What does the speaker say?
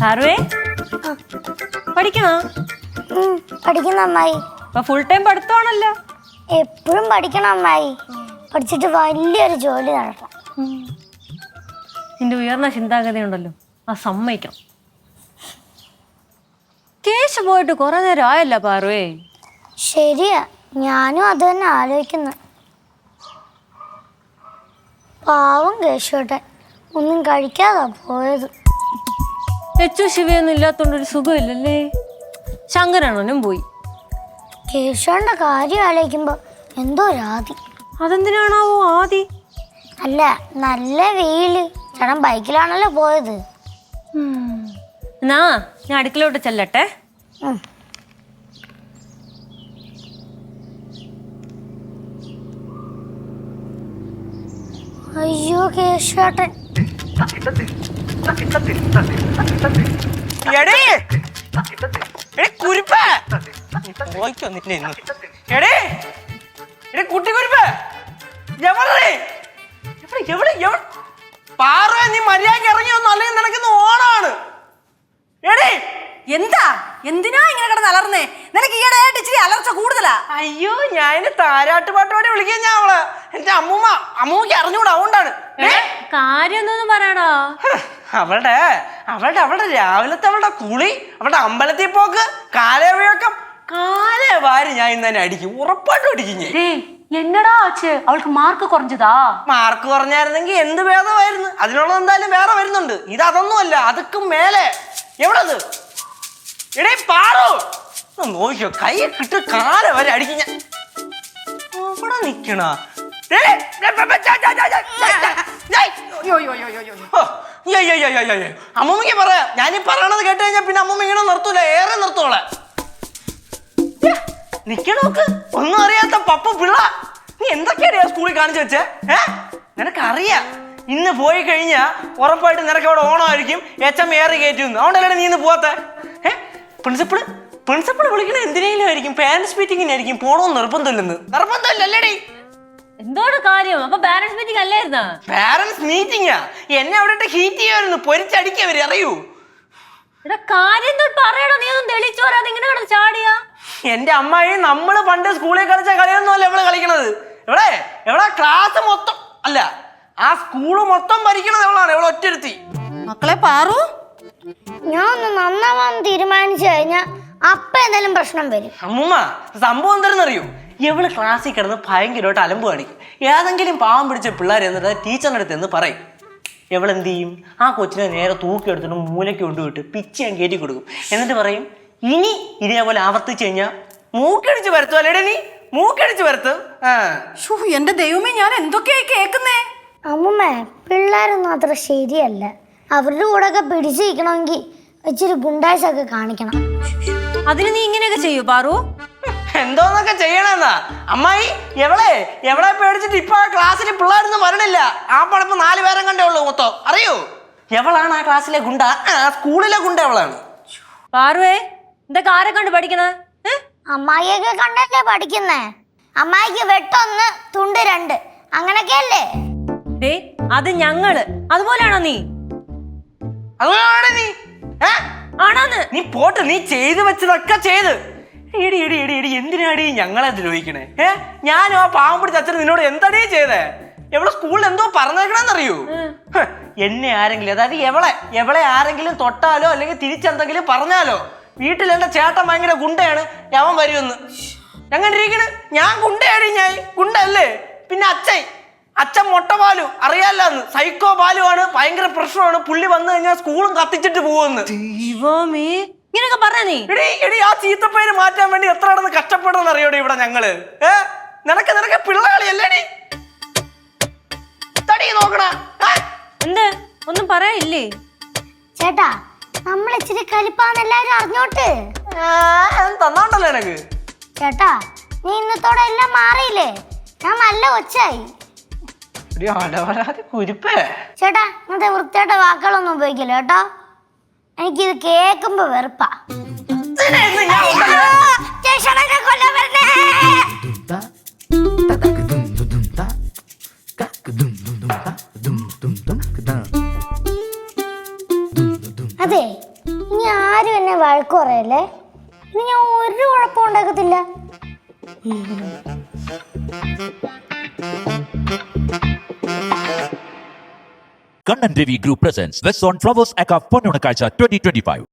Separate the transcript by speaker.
Speaker 1: സാറുവേ? പഠിക്കണോ
Speaker 2: പഠിക്കുന്ന?
Speaker 1: ഇപ്പൊ ഫുൾ ടൈം പഠിത്തമാണല്ലോ.
Speaker 2: എപ്പോഴും പഠിക്കണം അമ്മായി പഠിച്ചിട്ട് വലിയൊരു ജോലി നടക്കണം
Speaker 1: നിന്റെ ഉയർന്ന ചിന്താഗതി ഉണ്ടല്ലോ ആ സമ്മതിക്കണം. കേശ് പോയിട്ട് കുറെ നേരം ആയല്ല പാറുവേ.
Speaker 2: ശരിയാ. ഞാനും അത് തന്നെ ആലോചിക്കുന്നു. പാവം കേശോട്ടെ ഒന്നും കഴിക്കാതാ പോയത്.
Speaker 1: തെച്ചു ശിവയൊന്നും ഇല്ലാത്തോണ്ട് ഒരു സുഖമില്ലല്ലേ? ശങ്കരണനും പോയി.
Speaker 2: കേശവന്റെ കാര്യം ആലോചിക്കുമ്പോ എന്തോ രാതി
Speaker 1: അതെന്തിനാണാവോ ആദി?
Speaker 2: അല്ല നല്ല വെയിൽ. ചേട്ടൻ ബൈക്കിലാണല്ലോ പോയത്.
Speaker 1: എന്നാ ഞാൻ അടുക്കളോട്ട് ചെല്ലട്ടെ.
Speaker 2: ഉം. അയ്യോ കേശോട്ടൻ
Speaker 3: എടേ. എടേ കുരിപ്പേ. പോയിക്കോ നിന്നെ ഇന്ന്. എടേ. എടേ കുട്ടി കുരിപ്പേ. എവിടെ എവിടെ എവിടെ എവിടെ? പാറ നീ മര്യാദയ്ക്ക് ഇറങ്ങി വന്നു അല്ലെങ്കിൽ നിനക്കിന്ന് ഓണാണ്. എടേ.
Speaker 4: എന്താ? എന്തിനാ ഇങ്ങനെ കിടന്ന് അലർന്നേ നിനക്ക് ഈയിടെയായിട്ട് ഇച്ചിരി അലർച്ച കൂടുതലാ.
Speaker 3: അയ്യോ ഞാൻ താരാട്ട് പാട്ടോടെ വിളിക്കാൻ ഞാൻ അവളെ. എന്റെ അമ്മൂമ്മ അമ്മൂമ്മക്ക് അറിഞ്ഞൂടാ അതുകൊണ്ടാണ്?
Speaker 1: കാര്യം എന്തോന്ന് പറയടാ
Speaker 3: ഹ്, അവളുടെ അവളുടെ അവളുടെ രാവിലത്തെ അവളുടെ കുളി അവളുടെ അമ്പലത്തിൽ പോക്ക് കാലവഴക്കം കാലേ വാരി ഞാൻ ഇന്ന് തന്നെ അടിക്കും ഉറപ്പായിട്ടും അടിക്കും
Speaker 1: എന്നടാ അച്ഛേ അവൾക്ക് മാർക്ക് കുറഞ്ഞതാ
Speaker 3: മാർക്ക് കുറഞ്ഞായിരുന്നെങ്കിൽ എന്ത് ഭേദമായിരുന്നു അതിനുള്ള എന്തായാലും വേറെ വരുന്നുണ്ട് ഇത് അതൊന്നുമല്ല അതൊക്കെ മേലെ എവിടത് എടേ പാറു നോക്കിയോ കൈ കിട്ട് കാല വരെ അടിക്കും ഞാൻ അവിടെ നിക്കണ അമ്മൂമ്മക്ക് പറയാം ഞാനീ പറയണത് കേട്ട് കഴിഞ്ഞാൽ പിന്നെ അമ്മമ്മ ഇങ്ങനെ നിർത്തൂല. ഏറെ നിർത്തോളെ. നിക്കണോക്ക് ഒന്നും അറിയാത്ത പപ്പ പിള്ള. നീ എന്തൊക്കെയാണ് സ്കൂളിൽ കാണിച്ചു വെച്ചേ? ഏ? നിനക്കറിയാം. ഇന്ന് പോയി കഴിഞ്ഞാ ഉറപ്പായിട്ട് നിനക്ക് അവിടെ ഓണമായിരിക്കും. എച്ച് എം ഏറി കയറ്റുന്നു അതുകൊണ്ടല്ലേ നീ ഇന്ന് പോവാത്തെ? ഏ? പ്രിൻസിപ്പിൾ പ്രിൻസിപ്പിൾ വിളിക്കണ എന്തിനേലും ആയിരിക്കും. പാരന്റ്സ് മീറ്റിംഗിനായിരിക്കും പോണോന്ന് നിർബന്ധമില്ലെന്ന്. നിർബന്ധമില്ലല്ലേടി.
Speaker 1: എന്തോട് കാര്യം? അപ്പൊ പാരന്റ്സ് മീറ്റിംഗ് അല്ലായിരുന്നാ?
Speaker 3: പാരന്റ്സ് മീറ്റിംഗാ എന്നെ അവിടെ ഹീറ്റ് ചെയ്യുമായിരുന്നു പൊരിച്ചടിക്കവര് അറിയൂ.
Speaker 1: എടാ കാര്യം തൊട്ട് പറയടാ നീ ഒന്നും തെളിച്ചോരാ ഇങ്ങനെ കിടന്ന് ചാടിയാ?
Speaker 3: എന്റെ അമ്മായി നമ്മൾ പണ്ട് സ്കൂളിൽ കളിച്ച കളിയൊന്നും അല്ല ഇവൾ കളിക്കണത്. എവിടെ? എവിടെ? ക്ലാസ് മൊത്തം അല്ല ആ സ്കൂൾ മൊത്തം ഭരിക്കണത് എവളാണ് എവിടെ ഒറ്റരുത്തി
Speaker 4: മക്കളെ പാറു.
Speaker 2: ഞാൻ ഒന്ന് നന്നാവാൻ തീരുമാനിച്ചു കഴിഞ്ഞാ അപ്പ എന്തെങ്കിലും പ്രശ്നം വരും.
Speaker 3: അമ്മൂമ്മ സംഭവം എന്താണെന്നറിയോ? എവൾ ക്ലാസ്സിൽ കിടന്ന് ഭയങ്കരമായിട്ട് അലമ്പ് കാണിക്കും. ഏതെങ്കിലും പാവം പിടിച്ച പിള്ളേർ എന്നിട്ട് ടീച്ചറിന്റെ അടുത്ത് എന്ന് പറയും. എവളെന്ത് ചെയ്യും? ആ കൊച്ചിനെ നേരെ തൂക്കിയെടുത്തിട്ട് മൂലയ്ക്ക് കൊണ്ടുപോയിട്ട് പിച്ച് ഞാൻ കയറ്റി കൊടുക്കും. എന്നിട്ട് പറയും ഇനി ഇതേപോലെ ആവർത്തിച്ചു കഴിഞ്ഞാൽ മൂക്കടിച്ച് വരത്തു അല്ലേടെ നീ? മൂക്കടിച്ച് വരത്തു ആ.
Speaker 4: ഷൂ എന്റെ ദൈവമേ ഞാൻ എന്തൊക്കെയായി കേക്കുന്നേ
Speaker 2: അമ്മേ പിള്ളേരൊന്നും അത്ര ശരിയല്ല. അവരുടെ കൂടെ ഒക്കെ പിടിച്ചിരിക്കണമെങ്കിൽ ഇച്ചിരി ഗുണ്ടാശൊക്കെ കാണിക്കണം.
Speaker 1: അതിന് നീ ഇങ്ങനെയൊക്കെ ചെയ്യൂ പാറു.
Speaker 3: എന്തോന്നൊക്കെ ചെയ്യണമെന്നാ അമ്മായി എവളെ? എവളെ പേടിച്ചിട്ട് ഇപ്പൊ ആ ക്ലാസ്സിൽ പിള്ളേരൊന്നും വരണില്ല. ആ പടപ്പ് നാല് പേരെ കണ്ടേ ഉള്ളൂ മൊത്തം. അറിയോ? എവളാണ് ആ ക്ലാസ്സിലെ ഗുണ്ട? ആ സ്കൂളിലെ ഗുണ്ട എവളാണ്?
Speaker 1: പാറുവേ ഇതൊക്കെ ആരെ കണ്ട് പഠിക്കണ?
Speaker 2: അമ്മായിയൊക്കെ കണ്ടല്ലേ പഠിക്കുന്നേ? അമ്മായിക്ക് വെട്ടൊന്ന് തുണ്ട് രണ്ട്. അങ്ങനൊക്കെയല്ലേ
Speaker 1: ഡേ അത് ഞങ്ങൾ. അതുപോലെയാണോ നീ?
Speaker 3: അതുപോലെയാണോ നീ?
Speaker 1: ആണോന്ന്?
Speaker 3: നീ പോട്ട് നീ ചെയ്തു വെച്ചതൊക്കെ ചെയ്ത്. എടി എടി എടി എടി എന്തിനാടി ഞങ്ങളെ ദ്രോഹിക്കണേ? ഏ? ഞാനും ആ പാവം പിടിച്ച അച്ഛൻ നിന്നോട് എന്തടേ ചെയ്തേ? എവിടെ സ്കൂളിൽ എന്തോ പറഞ്ഞേക്കണെന്നറിയൂ? എന്നെ ആരെങ്കിലും അതായത് എവളെ എവളെ ആരെങ്കിലും തൊട്ടാലോ അല്ലെങ്കിൽ തിരിച്ചെന്തെങ്കിലും പറഞ്ഞാലോ വീട്ടിൽ എന്റെ ചേട്ടൻ ഭയങ്കര ഗുണ്ടയാണ് അവൻ വരുമെന്ന്. എങ്ങനെ ഇരിക്കണ് ഞാൻ ഗുണ്ടയാടി ഞാൻ ഗുണ്ടല്ലേ പിന്നെ അച്ഛൻ അച്ഛൻ മൊട്ട പാലു അറിയാല്ലാന്ന്. സൈക്കോ പാലുവാണ് ഭയങ്കര പ്രശ്നമാണ്. പുള്ളി വന്നു കഴിഞ്ഞാൽ സ്കൂളും കത്തിച്ചിട്ട് പോവെന്ന്
Speaker 1: ദൈവമേ. ഇങ്ങനെയൊക്കെ പറഞ്ഞ നീ?
Speaker 3: എടി എടി ആ ചീത്തപ്പേര് മാറ്റാൻ വേണ്ടി എത്ര നടന്ന് കഷ്ടപ്പെടുന്ന അറിയോടി ഇവിടെ ഞങ്ങൾ? ഏ? നിനക്ക് നിനക്ക് പിള്ളകളിയല്ലേടി തടി നോക്കണ
Speaker 1: എന്ത്? ഒന്നും പറയാനില്ലേ?
Speaker 2: ചേട്ടാ നമ്മൾ ഇച്ചിരി കലിപ്പാന്ന് എല്ലാരും അറിഞ്ഞോട്ട്
Speaker 3: തന്നോണ്ടല്ലോ എനക്ക്.
Speaker 2: ചേട്ടാ നീ ഇന്നത്തോടെ എല്ലാം മാറിയില്ലേ? ഞാൻ നല്ല
Speaker 3: അലവരാതി കുരിപ്പേ.
Speaker 2: ചേട്ടാ ഇന്നത്തെ വൃത്തിയായിട്ട് വാക്കുകളൊന്നും ഉപയോഗിക്കില്ല കേട്ടോ. എനിക്കിത് കേൾക്കുമ്പോ വെറുപ്പാ. ഇനി വരണേ. അതെ ആരും എന്നെ വഴക്ക് പറയല്ലേ? ഇനി ഞാൻ ഒരു കുഴപ്പം ഉണ്ടാക്കത്തില്ല.
Speaker 5: Kannan Ravi group presents west on Flowers അക്കാ പൊന്നുണക്കാഴ്ച ട്വന്റി ട്വന്റി ഫൈവ്